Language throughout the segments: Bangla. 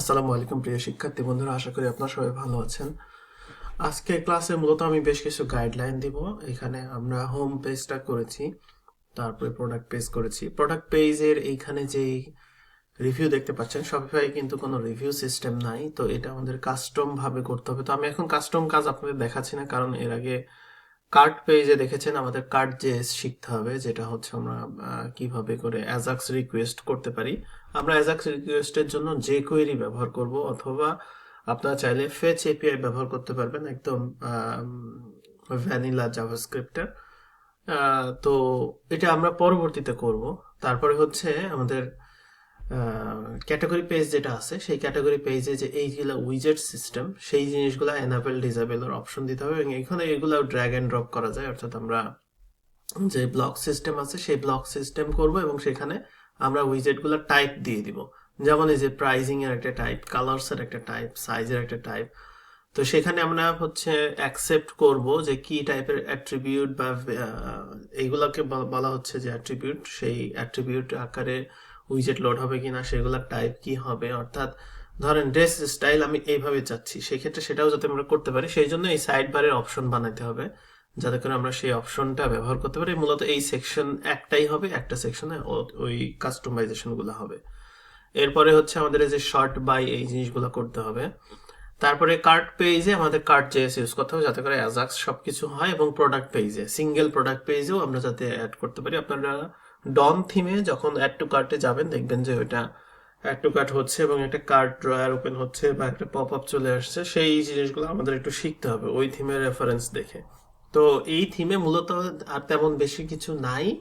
আসসালামু আলাইকুম, প্রিয় শিক্ষার্থী বন্ধুরা, আশা করি আপনারা সবাই ভালো আছেন। আজকে ক্লাসে মূলত আমি বেশ কিছু গাইডলাইন দিব। এখানে আমরা হোম পেজটা করেছি, তারপরে প্রোডাক্ট পেজ করেছি। প্রোডাক্ট পেজের এইখানে যেই রিভিউ দেখতে পাচ্ছেন শপিফাই কিন্তু কোনো রিভিউ সিস্টেম নাই। তো এটা আমাদের কাস্টম ভাবে করতে হবে। তো আমি এখন কাস্টম কাজ আপনাদের দেখাচ্ছি না, কারণ এর আগে কার্ড পেজে দেখেছেন, আমাদের কার্ড যে শিখতে হবে, যেটা হচ্ছে আমরা কীভাবে করে অ্যাজাক্স রিকোয়েস্ট করতে পারি। আমরা অ্যাজাক্স রিকোয়েস্টের জন্য যে কোয়েরি ব্যবহার করব, অথবা আপনারা চাইলে ফেচ এপিআই ব্যবহার করতে পারবেন, একদম ভ্যানিলা জাভাস্ক্রিপ্টের তো এটা আমরা পরবর্তীতে করব। তারপরে হচ্ছে আমাদের ক্যাটাগরি পেজ যেটা আছে, সেই ক্যাটাগরি পেজে যে এইগুলো উইজেট সিস্টেম সেই জিনিসগুলো এনাবেল ডিসেবলের অপশন দিতে হবে এবং এখানে এগুলো ড্র্যাগ অ্যান্ড ড্রপ করা যায়। অর্থাৎ আমরা যে ব্লক সিস্টেম আছে, সেই ব্লক সিস্টেম করব এবং সেখানে আমরা উইজেটগুলো টাইপ দিয়ে দিব। যেমন এই যে প্রাইজিং এর একটা টাইপ কালার্স এর একটা টাইপ সাইজের একটা টাইপ তো সেখানে আমরা হচ্ছে অ্যাকসেপ্ট করব যে কি টাইপের অ্যাট্রিবিউট বা এইগুলাকে বলা হচ্ছে যে অ্যাট্রিবিউট সেই অ্যাট্রিবিউট আকারে উইজেট লোড হবে কিনা সেগুলোর টাইপ কি হবে? অর্থাৎ ধরেন ড্রেস স্টাইল আমি এইভাবে চাচ্ছি, সেক্ষেত্রে সেটাও যাতে আমরা করতে পারি। সেই জন্য এই সাইড বারের অপশন বানাতে হবে, যাতে করে আমরা সেই অপশনটা ব্যবহার করতে পারি। মূলত এই সেকশন একটাই হবে, একটা সেকশনে ওই কাস্টমাইজেশনগুলো হবে। এরপরে হচ্ছে আমাদের এই যে শর্ট বাই এই জিনিসগুলো করতে হবে। তারপরে কার্ট পেজে আমাদের কার্ট জেএস ইউজ করতে হবে, যাতে করে অ্যাজাক্স সবকিছু হয় এবং প্রোডাক্ট পেজে সিঙ্গেল প্রোডাক্ট পেজেও আমরা যাতে অ্যাড করতে পারি। আপনারা ডন থিমে যখন অ্যাড টু কার্টে যাবেন দেখবেন যে ওইটা অ্যাড টু কার্ট হচ্ছে এবং একটা কার্ট ড্রয়ার ওপেন হচ্ছে বা একটা পপ আপ চলে আসছে। সেই জিনিসগুলো আমাদের একটু শিখতে হবে ওই থিমের রেফারেন্স দেখে। তো এই থিমে মূলত আর তেমন বেশি কিছু নাই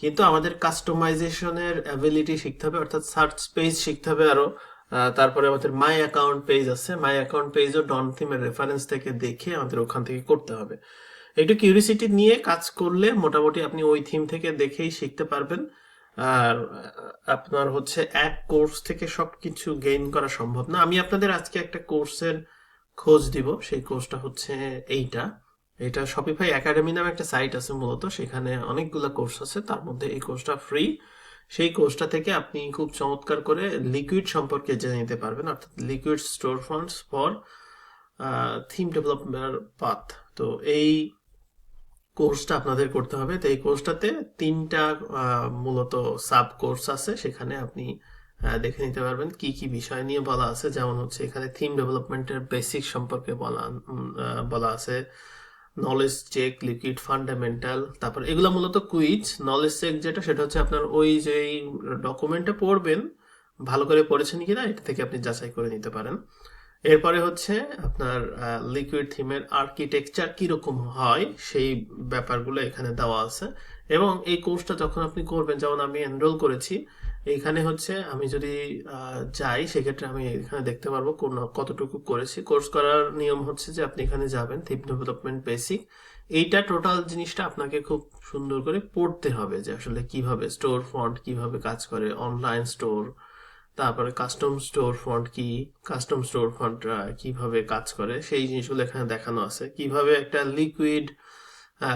কিন্তু আমাদের কাস্টমাইজেশনের অ্যাবিলিটি শিখতে হবে অর্থাৎ সার্চ পেজ শিখতে হবে আরও। আহ, তারপরে আমাদের মাই অ্যাকাউন্ট পেজ আছে। মাই অ্যাকাউন্ট পেজও ডন থিমের রেফারেন্স থেকে দেখে আমাদের ওখান থেকে করতে হবে। একটু কিউরিসিটি নিয়ে কাজ করলে মোটামুটি আপনি ওই থিম থেকে দেখেই শিখতে পারবেন। আর আপনার হচ্ছে এক কোর্স থেকে সব কিছু গেইন করা সম্ভব না। আমি আপনাদের আজকে একটা কোর্সের খোঁজ দিব। সেই কোর্সটা হচ্ছে এইটা। এটা শপিফাই একাডেমি নামে একটা সাইট আছে মূলত। সেখানে অনেকগুলো কোর্স আছে। তার মধ্যে এই কোর্সটা ফ্রি সেই কোর্সটা থেকে আপনি খুব চমৎকার করে লিকুইড সম্পর্কে জেনে নিতে পারবেন। অর্থাৎ liquid store funds for theme development path. তো এই কোর্সটা আপনাদের করতে হবে। তো এই কোর্সটাতে তিনটা মূলত সাব কোর্স আছে। সেখানে আপনি দেখে নিতে পারবেন কি কি বিষয় নিয়ে বলা আছে। যেমন হচ্ছে এখানে থিম ডেভেলপমেন্টের বেসিক সম্পর্কে বলা বলা আছে। নলেজ চেক লিকুইড ফান্ডামেন্টাল তারপর এগুলো মূলত কুইজ নলেজ চেক যেটা, সেটা হচ্ছে আপনার ওই যে ডকুমেন্টে পড়বেন, ভালো করে পড়েছেন কিনা, এটা থেকে আপনি যাচাই করে নিতে পারেন। এরপরে হচ্ছে আপনার লিকুইড থিমের আর্কিটেকচার কীরকম হয় সেই ব্যাপারগুলো এখানে দেওয়া আছে। এবং এই কোর্সটা যখন আপনি করবেন, যেমন আমি এনরোল করেছি, এখানে হচ্ছে আমি যদি যাই, সেক্ষেত্রে আমি এখানে দেখতে পারব কোন, কতটুকু করেছি। কোর্স করার নিয়ম হচ্ছে যে আপনি এখানে যাবেন থিম ডেভেলপমেন্ট বেসিক এইটা টোটাল জিনিসটা আপনাকে খুব সুন্দর করে পড়তে হবে যে আসলে কীভাবে স্টোর ফন্ট কীভাবে কাজ করে অনলাইন স্টোর তারপরে কাস্টম স্টোর ফন্ট কি কাস্টম স্টোর ফন্ট কীভাবে কাজ করে, সেই জিনিসগুলো এখানে দেখানো আছে। কীভাবে একটা লিকুইড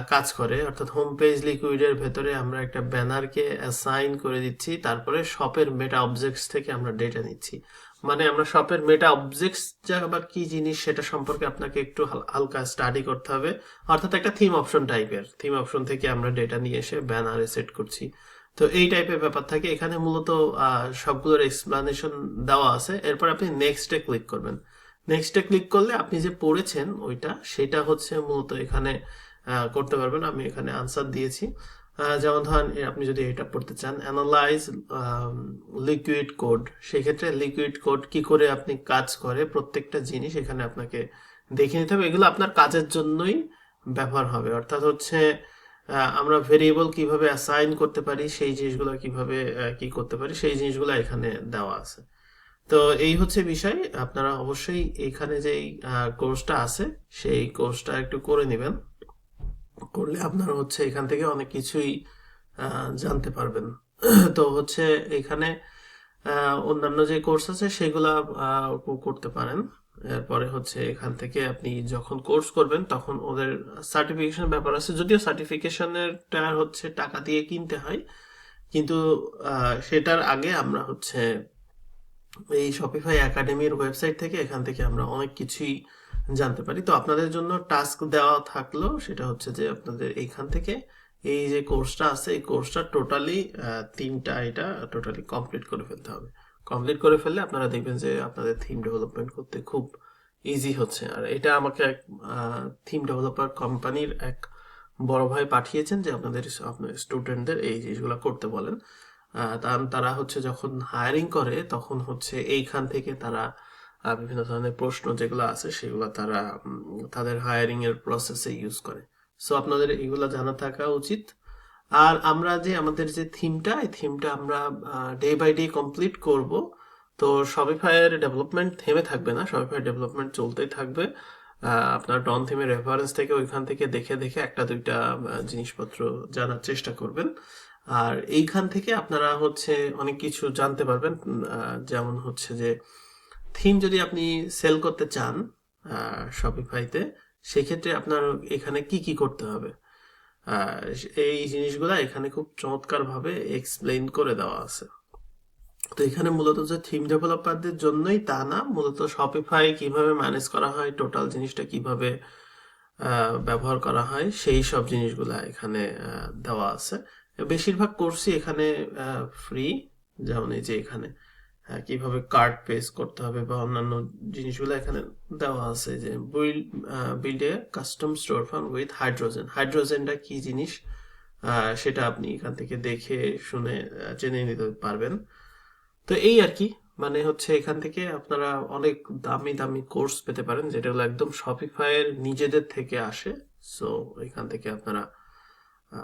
কাজ করে, অর্থাৎ হোম পেজ লিকুইডের ভেতরে আমরা একটা ব্যানারকে অ্যাসাইন করে দিচ্ছি, তারপরে শপের মেটা অবজেক্টস থেকে আমরা ডেটা নিচ্ছি। মানে আমরা শপের মেটা অবজেক্টস যা বা কি জিনিস সেটা সম্পর্কে আপনাকে একটু হাল- হালকা স্টাডি করতে হবে। অর্থাৎ একটা থিম অপশন টাইপের থিম অপশন থেকে আমরা ডেটা নিয়ে এসে ব্যানারে সেট করছি। তো এই টাইপের ব্যাপার থাকে। এখানে মূলত সবগুলোর এক্সপ্লানেশন দেওয়া আছে। এরপর আপনি নেক্সটে ক্লিক করবেন। নেক্সটে ক্লিক করলে আপনি যে পড়েছেন ওইটা, সেটা হচ্ছে মূলত এখানে করতে পারবেন। আমি এখানে আনসার দিয়েছি। যেমন ধরেন আপনি যদি এটা পড়তে চান অ্যানালাইজ লিকুইড কোড সেক্ষেত্রে লিকুইড কোড কি করে আপনি কাজ করে, প্রত্যেকটা জিনিস এখানে আপনাকে দেখে নিতে হবে। এগুলো আপনার কাজের জন্যই ব্যবহার হবে। অর্থাৎ হচ্ছে আমরা ভেরিয়েবল কীভাবে অ্যাসাইন করতে পারি, সেই জিনিসগুলো কীভাবে কি করতে পারি, সেই জিনিসগুলো এখানে দেওয়া আছে। তো এই হচ্ছে বিষয়। আপনারা অবশ্যই এখানে যেই কোর্সটা আছে, সেই কোর্সটা একটু করে নেবেন। করলে আপনারা হচ্ছে এখান থেকে অনেক কিছুই জানতে পারবেন। তো হচ্ছে এখানে অন্যান্য যে কোর্স আছে, সেগুলা করতে পারেন। এরপরে হচ্ছে এখান থেকে আপনি যখন কোর্স করবেন, তখন ওদের সার্টিফিকেশন ব্যাপার আছে। যদিও সার্টিফিকেশনেরটা হচ্ছে টাকা দিয়ে কিনতে হয়, কিন্তু সেটার আগে আমরা হচ্ছে এই শপিফাই একাডেমির ওয়েবসাইট থেকে এখান থেকে আমরা অনেক কিছুই জানতে পারি। তো আপনাদের জন্য টাস্ক দেওয়া থাকল সেটা হচ্ছে যে আপনাদের এইখান থেকে এই যে কোর্সটা আছে, এই কোর্সটা টোটালি তিনটা এটা টোটালি কমপ্লিট করে ফেলতে হবে। কমপ্লিট করে ফেললে আপনারা দেখবেন যে আপনাদের থিম ডেভেলপমেন্ট করতে খুব ইজি হচ্ছে। আর এটা আমাকে এক থিম ডেভেলপার কোম্পানির এক বড় ভাই পাঠিয়েছেন যে আপনাদের আপনার স্টুডেন্টদের এই জিনিসগুলো করতে বলেন। তারা হচ্ছে যখন হায়ারিং করে তখন হচ্ছে এইখান থেকে তারা বিভিন্ন ধরনের প্রশ্ন যেগুলো আছে সেগুলো তারা তাদের হায়ারিং এর প্রসেসে ইউজ করে। সো আপনাদের এগুলো জানা থাকা উচিত। আর আমরা যে আমাদের যে থিমটা, এই থিমটা আমরা ডে বাই ডে কমপ্লিট করব। তো শপিফাইয়ের ডেভেলপমেন্ট থেমে থাকবে না। শপিফাই ডেভেলপমেন্ট চলতেই থাকবে। আপনার ডন থিমের রেফারেন্স থেকে ওইখান থেকে দেখে দেখে একটা, দুইটা জিনিসপত্র জানার চেষ্টা করবেন। আর এইখান থেকে আপনারা হচ্ছে অনেক কিছু জানতে পারবেন। যেমন হচ্ছে যে থিম যদি আপনি সেল করতে চান শপিফাইতে সেক্ষেত্রে আপনার এখানে কি কি করতে হবে? এই জিনিসগুলা এখানে খুব চমৎকার ভাবে এক্সপ্লেইন করে দেওয়া আছে। তো এখানে মূলত যে থিম ডেভেলপারদের জন্যই তা না, মূলত শপিফাই কীভাবে ম্যানেজ করা হয় টোটাল জিনিসটা কীভাবে ব্যবহার করা হয়, সেই সব জিনিসগুলা এখানে দেওয়া আছে। বেশিরভাগ কোর্সই এখানে ফ্রি যেমন এই যে এখানে। কীভাবে কার্ড পেস করতে হবে বা অন্যান্য জিনিসগুলো এখানে দেওয়া আছে যে build build custom store farm with hydrogen হাইড্রোজেনটা কি জিনিস? সেটা আপনি এখান থেকে দেখে শুনে জেনে নিতে পারবেন। তো এই আর কি মানে হচ্ছে এখান থেকে আপনারা অনেক দামি দামি কোর্স পেতে পারেন, যেটা হলো একদম শপিফাইয়ের নিজেদের থেকে আসে। সো এখান থেকে আপনারা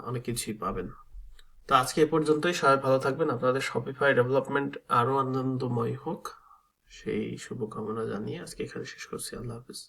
অনেক কিছুই পাবেন। তো আজকে এ পর্যন্তই। সবাই ভালো থাকবেন। আপনাদের শপিফাই ডেভেলপমেন্ট আরও আনন্দময় হোক। সেই শুভকামনা জানিয়ে আজকে এখানে শেষ করছি। আল্লাহ হাফিজ।